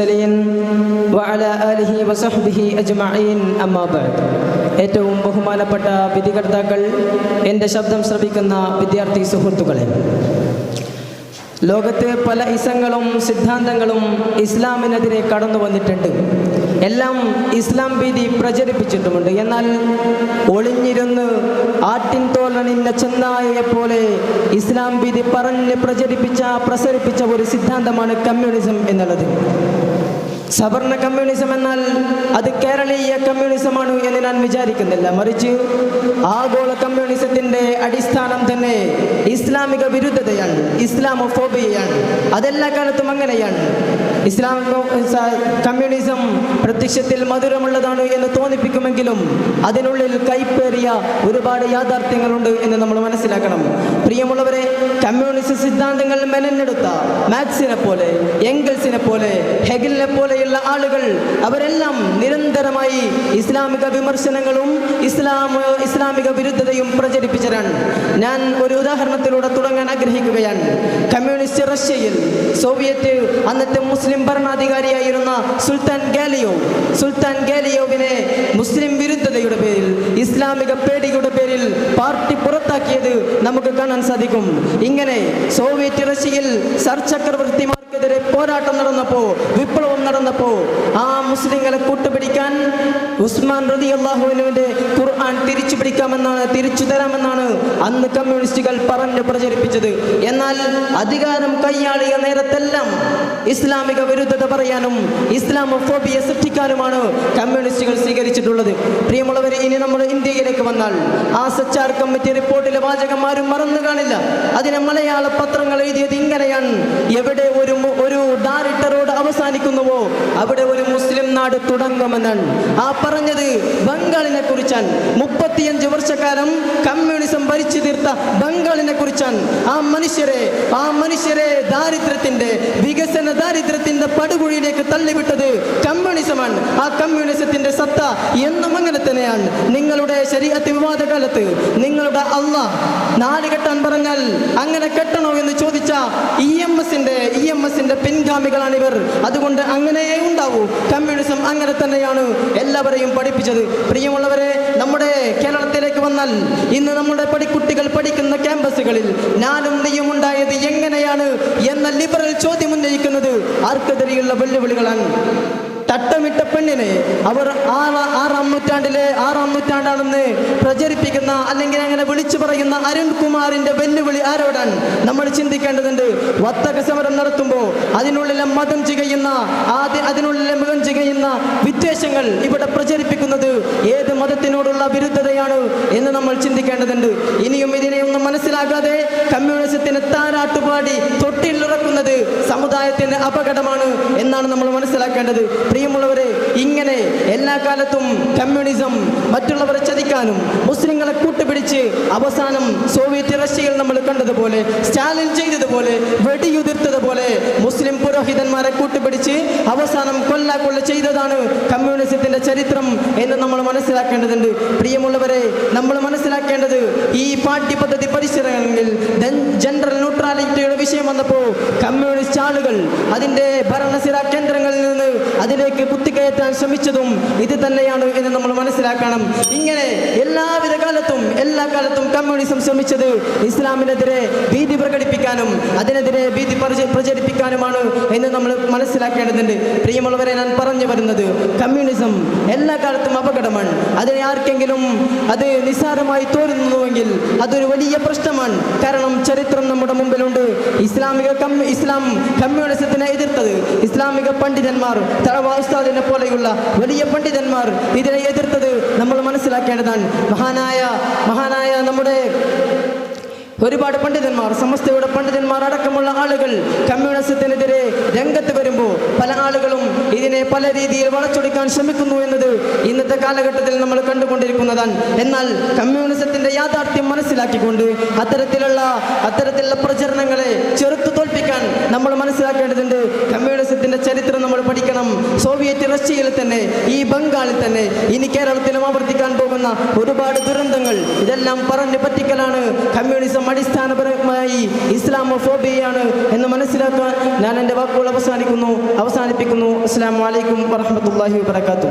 المرسلين وعلى آله وصحبه أجمعين أما بعد ഏറ്റവും ബഹുമാനപ്പെട്ട വിധികർത്താക്കൾ എൻ്റെ ശബ്ദം ശ്രവിക്കുന്ന വിദ്യാർത്ഥി സുഹൃത്തുക്കളെ ലോകത്ത് പല ഇസങ്ങളും സിദ്ധാന്തങ്ങളും ഇസ്ലാമിനെതിരെ കടന്നു വന്നിട്ടുണ്ട് എല്ലാം ഇസ്ലാം ഭീതി പ്രചരിപ്പിച്ചിട്ടുമുണ്ട് എന്നാൽ ഒളിഞ്ഞിരുന്ന് ആട്ടിൻ തോലണിഞ്ഞ ചെന്നായയെ പോലെ ഇസ്ലാം ഭീതി പറഞ്ഞ് പ്രചരിപ്പിച്ച പ്രസരിപ്പിച്ച ഒരു സിദ്ധാന്തമാണ് കമ്മ്യൂണിസം എന്നുള്ളത് സവർണ കമ്മ്യൂണിസം എന്നാൽ അത് കേരളീയ കമ്മ്യൂണിസമാണ് എന്ന് ഞാൻ വിചാരിക്കുന്നില്ല. മറിച്ച് ആഗോള കമ്മ്യൂണിസത്തിന്റെ അടിസ്ഥാനം തന്നെ ഇസ്ലാമിക വിരുദ്ധതയാണ് ഇസ്ലാമോഫോബിയയാണ് അതെല്ലാ കാലത്തും അങ്ങനെയാണ്. ഇസ്ലാം കമ്മ്യൂണിസം പ്രത്യക്ഷത്തിൽ മധുരമുള്ളതാണ് എന്ന് തോന്നിപ്പിക്കുമെങ്കിലും അതിനുള്ളിൽ കൈപ്പേറിയ ഒരുപാട് യാഥാർത്ഥ്യങ്ങളുണ്ട് എന്ന് നമ്മൾ മനസ്സിലാക്കണം. പ്രിയമുള്ളവരെ കമ്മ്യൂണിസ്റ്റ് സിദ്ധാന്തങ്ങൾ മെനഞ്ഞെടുത്ത മാക്സിനെ പോലെ എംഗൽസിനെ പോലെ ഹെഗലിനെ പോലെയുള്ള ആളുകൾ അവരെല്ലാം നിരന്തരമായി ഇസ്ലാമിക വിമർശനങ്ങളും ഇസ്ലാം ഇസ്ലാമിക വിരുദ്ധതയും പ്രചരിപ്പിച്ചതാണ് ഞാൻ ഒരു ഉദാഹരണത്തിലൂടെ തുടങ്ങാൻ ആഗ്രഹിക്കുകയാണ്. കമ്മ്യൂണിസ്റ്റ് റഷ്യയിൽ സോവിയറ്റ് അന്നത്തെ മുസ്ലിം ഭരണാധികാരിയായിരുന്ന സുൽത്താൻ ഗാലിയോ സുൽത്താൻ ഗാലിയോവിനെ മുസ്ലിം വിരുദ്ധതയുടെ പേരിൽ ഇസ്ലാമിക പേടിയുടെ പേരിൽ പാർട്ടി പുറത്താക്കിയത് നമുക്ക് കാണാൻ സാധിക്കും. ഇങ്ങനെ സോവിയറ്റ് റഷ്യയിൽ സർ ചക്രവർത്തിമാർക്കെതിരെ പോരാട്ടം നടന്നപ്പോ വിപ്ലവം നടന്നപ്പോ ആ മുസ്ലിങ്ങളെ കൂട്ടുപിടിക്കാൻ ഉസ്മാൻ റതി അള്ളാഹുവിനുവിന്റെ ഖുർആൻ തിരിച്ചു പിടിക്കാമെന്നാണ് തിരിച്ചു തരാമെന്നാണ് അന്ന് കമ്മ്യൂണിസ്റ്റുകൾ പറഞ്ഞു പ്രചരിപ്പിച്ചത്. എന്നാൽ അധികാരം കൈയാളിയ നേരത്തെല്ലാം ഇസ്ലാമിക വിരുദ്ധത പറയാനും ഇസ്ലാമോഫോബിയ സൃഷ്ടിക്കാനുമാണ് കമ്മ്യൂണിസ്റ്റുകൾ സ്വീകരിച്ചിട്ടുള്ളത്. പ്രിയമുള്ളവർ ഇനി നമ്മൾ ഇന്ത്യയിലേക്ക് വന്നാൽ ആ സച്ചാർ കമ്മിറ്റി റിപ്പോർട്ടിലെ വാചകം ആരും മറന്നു കാണില്ല. അതിനെ മലയാള പത്രങ്ങൾ എഴുതിയത് ഇങ്ങനെയാണ്. എവിടെ ഒരു ഒരു ഡാരിട്ട റോഡ് അവസാനിക്കുന്നുവോ? അവിടെ ഒരു മുസ്ലിം നാട് തുടങ്ങുമെന്നാണ് ആ പറഞ്ഞത് ബംഗാളിനെ കുറിച്ചാണ് മുപ്പത്തിയഞ്ച് വർഷക്കാലം കമ്മ്യൂണിസം ഭരിച്ചു തീർത്ത ബംഗാളിനെ കുറിച്ചാണ് ആ മനുഷ്യരെ ആ മനുഷ്യരെ ദാരിദ്ര്യത്തിന്റെ വികസന ദാരിദ്ര്യത്തിന്റെ പടുകുഴിയിലേക്ക് തള്ളിവിട്ടത് കമ്മ്യൂണിസമാണ് ആ കമ്മ്യൂണിസത്തിന്റെ സത്ത എന്നും അങ്ങനെ തന്നെയാണ്. നിങ്ങളുടെ ശരീരത്തെ വിവാദ കാലത്ത് നിങ്ങളുടെ അല്ല നാല് കെട്ടാൻ പറഞ്ഞാൽ അങ്ങനെ കെട്ടണോ എന്ന് ചോദിച്ച ഇ എം എസിന്റെ ഇ എം എസിന്റെ പിൻഗാമികളാണ് ഇവർ. അതുകൊണ്ട് അങ്ങനെയേ ഉണ്ടാവൂ. കമ്മ്യൂണിസം അങ്ങനെ തന്നെയാണ് എല്ലാവരെയും പഠിപ്പിച്ചത്. പ്രിയമുള്ളവരെ നമ്മുടെ കേരളത്തിലേക്ക് വന്നാൽ ഇന്ന് നമ്മുടെ പടിക്കുട്ടികൾ പഠിക്കുന്ന ക്യാമ്പസുകളിൽ ഞാനും നീയും ഉണ്ടായത് എങ്ങനെയാണ് എന്ന ലിബറൽ ചോദ്യം ഉന്നയിക്കുന്നത് ആർക്കെതിരെയുള്ള വെല്ലുവിളികളാണ് തട്ടമിട്ട പെണ്ണിനെ അവർ ആറാ നൂറ്റാണ്ടിലെ ആറാം നൂറ്റാണ്ടാണെന്ന് പ്രചരിപ്പിക്കുന്ന അല്ലെങ്കിൽ അങ്ങനെ വിളിച്ചു പറയുന്ന അരുൺകുമാറിന്റെ വെല്ലുവിളി ആരോടാണ് നമ്മൾ ചിന്തിക്കേണ്ടതുണ്ട്. വത്തക സമരം നടത്തുമ്പോൾ അതിനുള്ളിലെ മതം ചികയുന്ന ആദ്യ അതിനുള്ളിലെ വിദ്വേഷങ്ങൾ ഇവിടെ പ്രചരിപ്പിക്കുന്നത് ഏത് മതത്തിനോടുള്ള വിരുദ്ധതയാണ് എന്ന് നമ്മൾ ചിന്തിക്കേണ്ടതുണ്ട്. ഇനിയും ഇതിനെയൊന്നും മനസ്സിലാകാതെ കമ്മ്യൂണിസത്തിന് താരാട്ടുപാടി തൊട്ടിലിറക്കുന്നത് സമുദായത്തിന് അപകടമാണ് എന്നാണ് നമ്മൾ മനസ്സിലാക്കേണ്ടത്. പ്രിയമുള്ളവരെ ഇങ്ങനെ എല്ലാ കാലത്തും കമ്മ്യൂണിസം മറ്റുള്ളവരെ ചതിക്കാനും മുസ്ലിങ്ങളെ കൂട്ടുപിടിച്ച് അവസാനം സോവിയറ്റ് റഷ്യയിൽ നമ്മൾ കണ്ടതുപോലെ സ്റ്റാലിൻ ചെയ്തതുപോലെ വെടിയുതിർത്തതുപോലെ മുസ്ലിം പുരോഹിതന്മാരെ കൂട്ടുപിടിച്ച് അവസാനം കൊല്ലാക്കൊള്ള ചെയ്തതാണ് കമ്മ്യൂണിസത്തിന്റെ ചരിത്രം എന്ന് നമ്മൾ മനസ്സിലാക്കേണ്ടതുണ്ട്. പ്രിയമുള്ളവരെ നമ്മൾ മനസ്സിലാക്കേണ്ടത് ഈ പാഠ്യപദ്ധതി പരിസരങ്ങളിൽ ജെൻഡർ ന്യൂട്രാലിറ്റിയുടെ വിഷയം വന്നപ്പോൾ കമ്മ്യൂണിസ്റ്റ് ആളുകൾ അതിന്റെ ഭരണസിരാ കേന്ദ്രങ്ങളിൽ നിന്ന് അതിലേക്ക് കുത്തിക്കയറ്റാൻ ശ്രമിച്ചതും ഇത് തന്നെയാണ് എന്ന് നമ്മൾ മനസ്സിലാക്കണം. ഇങ്ങനെ എല്ലാവിധ കാലത്തും എല്ലാ കാലത്തും കമ്മ്യൂണിസം ശ്രമിച്ചത് ഇസ്ലാമിനെതിരെ ഭീതി പ്രകടിപ്പിക്കാനും അതിനെതിരെ ഭീതി പ്രചരിപ്പിക്കാനുമാണ് എന്ന് നമ്മൾ മനസ്സിലാക്കേണ്ടതുണ്ട്. പ്രിയമുള്ളവരെ ഞാൻ പറഞ്ഞു വരുന്നത് കമ്മ്യൂണിസം എല്ലാ കാലത്തും അപകടമാണ്. അതിനെ ആർക്കെങ്കിലും അത് നിസ്സാരമായി തോന്നുന്നുവെങ്കിൽ അതൊരു വലിയ പ്രശ്നമാണ്. കാരണം ചരിത്രം നമ്മുടെ മുമ്പിലുണ്ട്. ഇസ്ലാമിക ഇസ്ലാം കമ്മ്യൂണിസത്തിനെ എതിർത്തത് ഇസ്ലാമിക പണ്ഡിതന്മാർ തഴവ ഉസ്താദിനെ പോലെയുള്ള വലിയ പണ്ഡിതന്മാർ ഇതിനെ എതിർത്തത് നമ്മൾ മനസ്സിലാക്കേണ്ടതാണ്. മഹാനായ മഹാനായ നമ്മുടെ ഒരുപാട് പണ്ഡിതന്മാർ സമസ്തയുടെ പണ്ഡിതന്മാർ അടക്കമുള്ള ആളുകൾ കമ്മ്യൂണിസത്തിനെതിരെ രംഗത്ത് വരുമ്പോൾ പല ആളുകളും ഇതിനെ പല രീതിയിൽ വളച്ചൊടിക്കാൻ ശ്രമിക്കുന്നു എന്നത് ഇന്നത്തെ കാലഘട്ടത്തിൽ നമ്മൾ കണ്ടുകൊണ്ടിരിക്കുന്നതാണ്. എന്നാൽ കമ്മ്യൂണിസത്തിന്റെ യാഥാർത്ഥ്യം മനസ്സിലാക്കിക്കൊണ്ട് അത്തരത്തിലുള്ള അത്തരത്തിലുള്ള പ്രചരണങ്ങളെ ചെറുത്തു തോൽപ്പിക്കാൻ നമ്മൾ മനസ്സിലാക്കേണ്ടതുണ്ട്. കമ്മ്യൂണിസത്തിന്റെ ചരിത്രം സോവിയറ്റ് റഷ്യയിൽ തന്നെ ഈ ബംഗാളിൽ തന്നെ ഇനി കേരളത്തിലും ആവർത്തിക്കാൻ പോകുന്ന ഒരുപാട് ദുരന്തങ്ങൾ ഇതെല്ലാം പറഞ്ഞു പറ്റിക്കലാണ്. കമ്മ്യൂണിസം അടിസ്ഥാനപരമായി ഇസ്ലാമോഫോബിയയാണ് എന്ന് മനസ്സിലാക്കാൻ ഞാൻ എന്റെ വാക്കുകൾ അവസാനിക്കുന്നു അവസാനിപ്പിക്കുന്നു. അസ്സാം വലൈക്കും വറഹമത്തല്ലാഹി വാത്തു